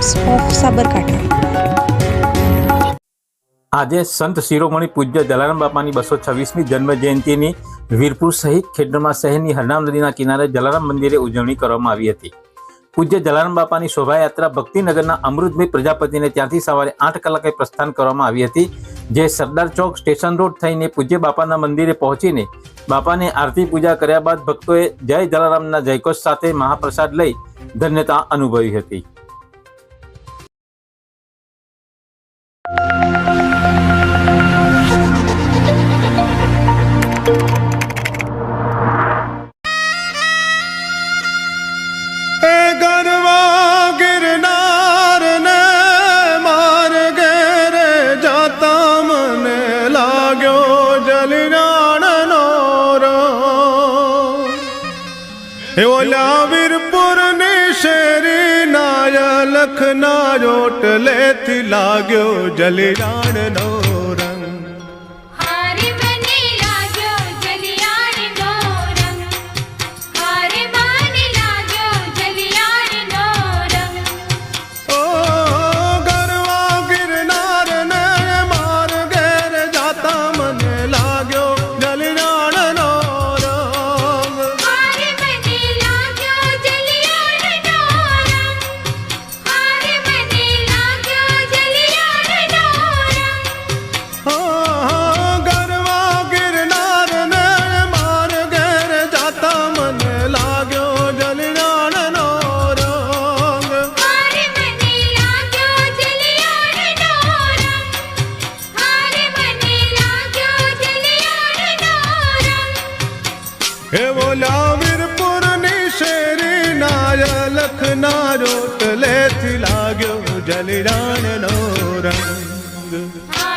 Times of Sabarkantha આજે સંત શિરોમણી પૂજ્ય જલારામ બાપાની બસો છવ્વીસમી જન્મ જયંતિની વીરપુર સહિત ખેડબ્રહ્મા શહેરની હરનામ નદીના કિનારે જલારામ મંદિરે ઉજવણી કરવામાં આવી હતી. પૂજ્ય જલારામ બાપાની શોભાયાત્રા ભક્તિનગરના અમૃતભાઈ પ્રજાપતિને ત્યાંથી સવારે આઠ કલાકે પ્રસ્થાન કરવામાં આવી હતી, જે સરદાર ચોક સ્ટેશન રોડ થઈને પૂજ્ય બાપાના મંદિરે પહોંચીને બાપાને આરતી પૂજા કર્યા બાદ ભક્તોએ જય જલારામના જયઘોષ સાથે મહાપ્રસાદ લઈ ધન્યતા અનુભવી હતી. ઓલા વીરપુરની શેરી નાય લખના રોટલેથી લાગ્યો જલિયાણ નો રંગ હે બોલા વીરપુરની શેરી નાય લખના રોટલેથી લાગ્યો જલિયાણ નો રંગ.